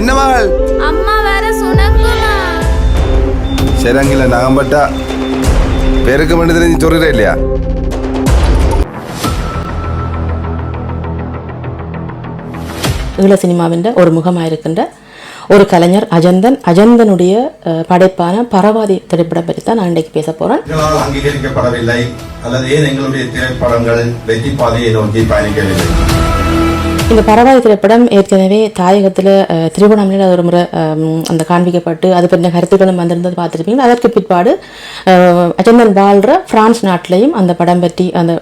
என்ன மகள் அம்மா வேற சுணக்குமா ശരങ്കില്ല നാഗമ്പട്ട പേരൊക്കെ വേണ്ടതിന് നീ ചൊറിയില്ല ஈழ சினிமாவின் ஒரு முகமாக இருக்கின்ற ஒரு கலைஞர் அஜந்தன் அஜந்தனுடைய அஹ், படைப்பான பரவாதி திரைப்படம் பற்றி தான் நான் இன்றைக்கு பேச போகிறேன் எங்களால் அங்கீகரிக்கப்படவில்லை அல்லது ஏன் எங்களுடைய திரைப்படங்கள் வெற்றி பாதையை நோக்கி பயணிக்கவில்லை இந்த பரவாதி திரைப்படம் ஏற்கனவே தாயகத்தில் திருவண்ணாமலையில் ஒரு முறை அந்த காண்பிக்கப்பட்டு அது பற்றின கருத்துக்களும் வந்திருந்தது பார்த்துருப்பீங்க அதற்கு பிற்பாடு அஜந்தன் வாழ்கிற பிரான்ஸ் நாட்டிலையும் அந்த படம் பற்றி அந்த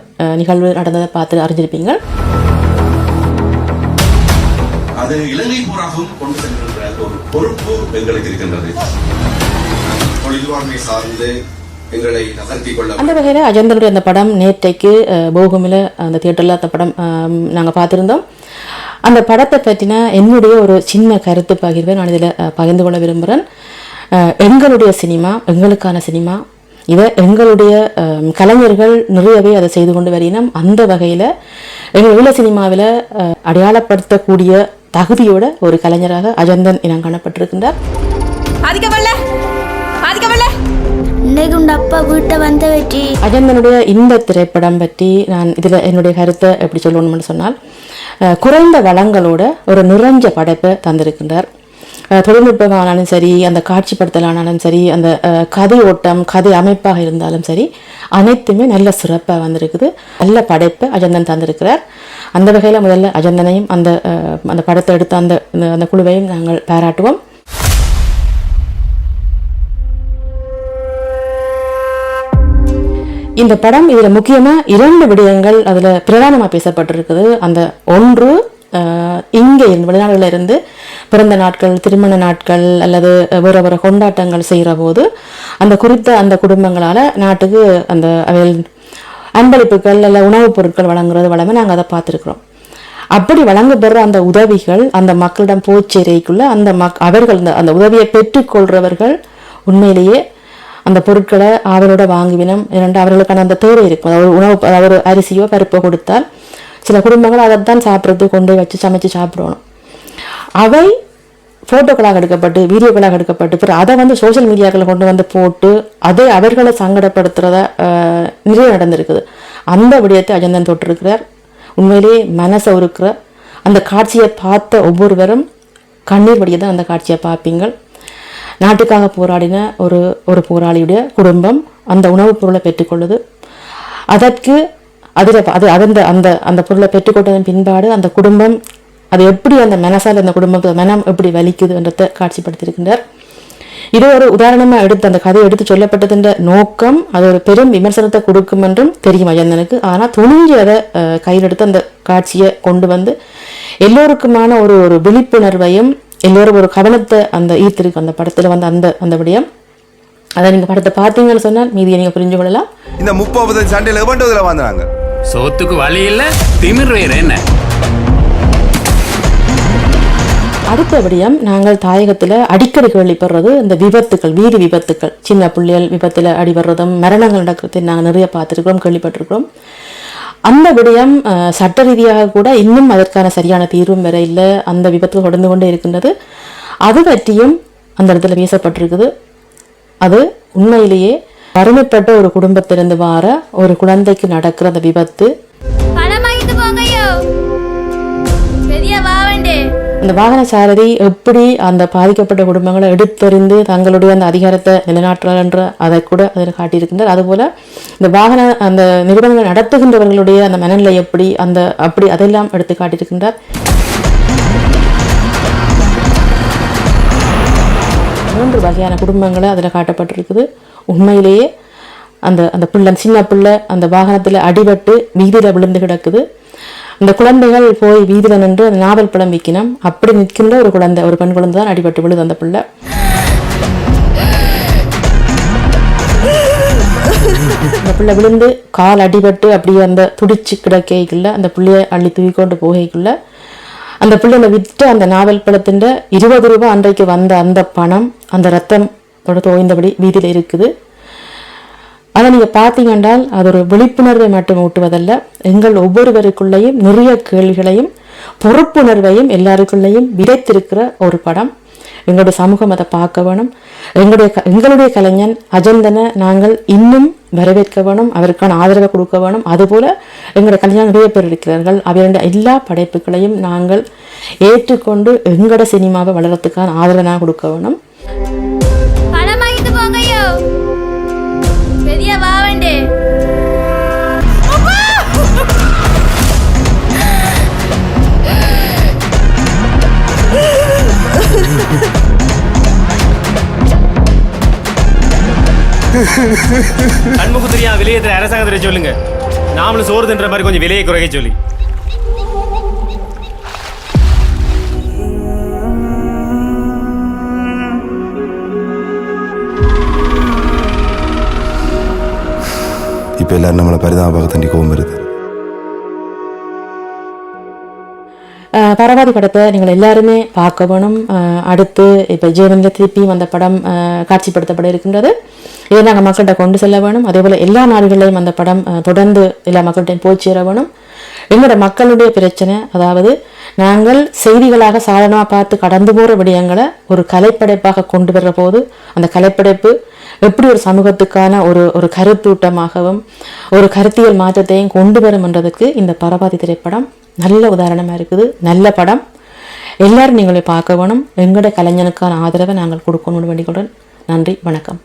நிகழ்வு நடந்ததை பார்த்து அறிஞ்சிருப்பீங்க. அது இலங்கை போராகவும் கொண்டு செல்கின்ற ஒரு பொறுப்பு எங்களுக்கு இருக்கின்றது. தொழில்வாண்மை சார்ந்து எங்களை நகர்த்தி கொள்ள அந்த வகையில் அஜந்தனுடைய அந்த படம் நேற்றைக்கு போகுமில் அந்த தியேட்டரில் அந்த படம் நாங்கள் பார்த்துருந்தோம். அந்த படத்தை பற்றின என்னுடைய ஒரு சின்ன கருத்து பகிர்வை நான் இதில் பகிர்ந்து கொள்ள விரும்புகிறேன் எங்களுடைய சினிமா எங்களுக்கான சினிமா இதை எங்களுடைய கலைஞர்கள் நிறையவே அதை செய்து கொண்டு வரினோம் அந்த வகையில் எங்கள் ஈழ சினிமாவில் அடையாளப்படுத்தக்கூடிய தகுதியோட ஒரு கலைஞராக அஜந்தன் இனம் காணப்பட்டிருக்கின்றார். இன்னைக்கு உங்க அப்பா வீட்டை. வந்த வெற்றி அஜந்தனுடைய இந்த திரைப்படம் பற்றி நான் இதில் என்னுடைய கருத்தை எப்படி சொல்லணும்னு சொன்னால் குறைந்த வளங்களோட ஒரு நிறைஞ்ச படைப்பை தந்திருக்கின்றார். தொழில்நுட்பமானாலும் சரி அந்த காட்சிப்படுத்தலானாலும் சரி அந்த கதை ஓட்டம் கதை அமைப்பாக இருந்தாலும் சரி அனைத்துமே நல்ல சிறப்பாக வந்திருக்குது. நல்ல படைப்பு அஜந்தன் தந்திருக்கிறார். அந்த வகையில் முதல்ல அஜந்தனையும் அந்த அந்த படத்தை எடுத்த அந்த அந்த குழுவையும் நாங்கள் பாராட்டுவோம். இந்த படம் இதில் முக்கியமாக இரண்டு விடயங்கள் அதில் பிரதானமாக பேசப்பட்டிருக்குது. அந்த ஒன்று இங்கே இருந்து வெளிநாடுகளில் இருந்து பிறந்த நாட்கள் திருமண நாட்கள் அல்லது வேறு வேறு கொண்டாட்டங்கள் செய்கிற போது அந்த குறித்த அந்த குடும்பங்களால் நாட்டுக்கு அந்த அவையில் அன்பளிப்புகள் அல்ல உணவுப் பொருட்கள் வழங்குறது வளமே நாங்கள் அதை பார்த்துருக்குறோம். அப்படி வழங்கப்படுற அந்த உதவிகள் அந்த மக்களிடம் போச்சேரைக்குள்ள அந்த மக் அவர்கள் அந்த அந்த உதவியை பெற்றுக்கொள்றவர்கள் உண்மையிலேயே அந்த பொருட்களை அவரோட வாங்குவினம். இரண்டு அவர்களுக்கான அந்த தேவை இருக்கும். அதாவது உணவு அதாவது ஒரு அரிசியோ பருப்போ கொடுத்தால் சில குடும்பங்கள் அதைத்தான் சாப்பிட்றது கொண்டு போய் வச்சு சமைச்சு சாப்பிடணும். அவை ஃபோட்டோக்களாக எடுக்கப்பட்டு வீடியோக்களாக எடுக்கப்பட்டு பிறகு அதை வந்து சோஷியல் மீடியாக்களில் கொண்டு வந்து போட்டு அதை அவர்களை சங்கடப்படுத்துகிறத நிறைய நடந்திருக்குது. அந்த விடயத்தை அஜந்தன் தொட்டிருக்கிறார். உண்மையிலேயே மனசை உருக்கிற அந்த காட்சியை பார்த்த ஒவ்வொருவரும் கண்ணீர் வடிய தான் அந்த காட்சியை பார்ப்பீங்கள். நாட்டுக்காக போராடின ஒரு ஒரு போராளியுடைய குடும்பம் அந்த உணவுப் பொருளை பெற்றுக்கொள்ளுது. அதற்கு அதில் அது அந்த அந்த அந்த பொருளை பெற்றுக்கொண்டதன் பின்பாடு அந்த குடும்பம் அது எப்படி அந்த மனசால் அந்த குடும்பத்தை மனம் எப்படி வலிக்குதுன்றதை காட்சிப்படுத்தியிருக்கின்றார். இது ஒரு உதாரணமாக எடுத்து அந்த கதை எடுத்து சொல்லப்பட்டதுன்ற நோக்கம் அது ஒரு பெரும் விமர்சனத்தை கொடுக்கும் என்றும் தெரியும் அஜந்தனுக்கு. ஆனால் துணிஞ்சு அதை கையில் எடுத்து அந்த காட்சியை கொண்டு வந்து எல்லோருக்குமான ஒரு ஒரு விழிப்புணர்வையும் எல்லோரும் ஒரு கவனத்தை அந்த ஈர்த்திருக்கு அந்த படத்தில் வந்து அந்த அந்த விடயம். அதை நீங்கள் படத்தை பார்த்தீங்கன்னு சொன்னால் மீதியை நீங்கள் புரிஞ்சு கொள்ளலாம். இந்த முப்பது சண்டையில் எவண்டதுல வந்தாங்க சோத்துக்கு வழி இல்ல திமிர் வேற என்ன? அடுத்த நாங்கள் தாயகத்தில் அடிக்கடி கேள்விப்படுறது இந்த விபத்துக்கள் வீதி விபத்துக்கள். சின்ன பிள்ளைகள் விபத்தில் அடிபடுறதும் மரணங்கள் நடக்கிறதை நாங்கள் நிறைய பார்த்துருக்கிறோம் கேள்விப்பட்டிருக்கிறோம். அந்த விடயம் சட்ட ரீதியாக கூட இன்னும் அதற்கான சரியான தீர்வும் வர இல்லை. அந்த விபத்து தொடர்ந்து கொண்டே இருக்கின்றது. அது பற்றியும் அந்த இடத்துல பேசப்பட்டிருக்குது அது உண்மையிலேயே வறுமைப்பட்ட ஒரு குடும்பத்திலிருந்து வார ஒரு குழந்தைக்கு நடக்கிற அந்த விபத்து. அந்த வாகன சாரதி எப்படி அந்த பாதிக்கப்பட்ட குடும்பங்களை எடுத்தறிந்து தங்களுடைய அந்த அதிகாரத்தை நிலைநாட்டுறார் என்ற அதை கூட அதில் காட்டியிருக்கின்றார். அதுபோல இந்த வாகன அந்த நிறுவனங்கள் நடத்துகின்றவர்களுடைய அந்த மனநிலை எப்படி அந்த அப்படி அதெல்லாம் எடுத்து காட்டியிருக்கின்றார். மூன்று வகையான குடும்பங்களை அதில் காட்டப்பட்டிருக்குது. உண்மையிலேயே அந்த அந்த பிள்ளை சின்ன பிள்ளை அந்த வாகனத்தில் அடிபட்டு வீதியில் விழுந்து கிடக்குது. அந்த குழந்தைகள் போய் வீதியில் நின்று அந்த நாவல் பழம் விற்கினோம் அப்படி நிற்கின்ற ஒரு குழந்தை ஒரு பெண் குழந்தை தான் அடிபட்டு விழுது அந்த பிள்ளை. அந்த பிள்ளை விழுந்து கால் அடிபட்டு அப்படியே அந்த துடிச்சு கிடக்கைக்குள்ள அந்த பிள்ளையை அள்ளி தூக்கி கொண்டு போகைக்குள்ள அந்த பிள்ளைங்க விற்று அந்த நாவல் பழத்தின் இருபது ரூபாய் அன்றைக்கு வந்த அந்த பணம் அந்த ரத்தம் தோய்ந்தபடி வீதியில் இருக்குது. அதை நீங்கள் பார்த்தீங்கன்றால் அது ஒரு விழிப்புணர்வை மட்டும் ஊட்டுவதல்ல. எங்கள் ஒவ்வொருவருக்குள்ளேயும் நிறைய கேள்விகளையும் பொறுப்புணர்வையும் எல்லாருக்குள்ளேயும் விதைத்திருக்கிற ஒரு படம். எங்களுடைய சமூகம் அதை பார்க்க வேணும். எங்களுடைய க- எங்களுடைய கலைஞன் அஜந்தனை நாங்கள் இன்னும் வரவேற்க வேணும். அவருக்கான ஆதரவை கொடுக்க வேணும். அதுபோல எங்களுடைய கலைஞர் நிறைய பேர் இருக்கிறார்கள். அவருடைய எல்லா படைப்புகளையும் நாங்கள் ஏற்றுக்கொண்டு எங்களோட சினிமாவை வளர்றதுக்கான ஆதரவை நான் கொடுக்க வேணும். பணம் பெரிய வா வேண்டே. கண்முக்கு அரசாங்கத்தில் சொல்லுங்க. நாமளும் சோறு தின்ற மாதிரி கொஞ்சம் விலையை குறைக்க சொல்லி. எல்லாரும் நம்மளை பரிதாபமாக தண்டி கோவம் வருது பரவாதி படத்தை நீங்கள் எல்லாருமே பார்க்க வேணும் அடுத்து இப்போ ஜீவனில் திருப்பி வந்த படம் காட்சிப்படுத்தப்பட இருக்கின்றது இதை நாங்கள் மக்கள்கிட்ட கொண்டு செல்ல வேணும் அதே போல் எல்லா நாடுகளையும் அந்த படம் தொடர்ந்து எல்லா மக்கள்கிட்டையும் போய் சேர வேணும் எங்களோட மக்களுடைய பிரச்சனை அதாவது நாங்கள் செய்திகளாக சாதாரணமாக பார்த்து கடந்து போகிற விடயங்களை ஒரு கலைப்படைப்பாக கொண்டு வர்ற போது அந்த கலைப்படைப்பு எப்படி ஒரு சமூகத்துக்கான ஒரு ஒரு கருத்தூட்டமாகவும் ஒரு கருத்தியல் மாற்றத்தையும் கொண்டு வரும் என்றதுக்கு இந்த பரபாதி திரைப்படம் நல்ல உதாரணமாக இருக்குது. நல்ல படம். எல்லாரும் நீங்களை பார்க்க வேணும். எங்களோட கலைஞனுக்கான ஆதரவை நாங்கள் கொடுக்கணும்னு வேண்டிக் கொள்கிறேன் நன்றி. வணக்கம்.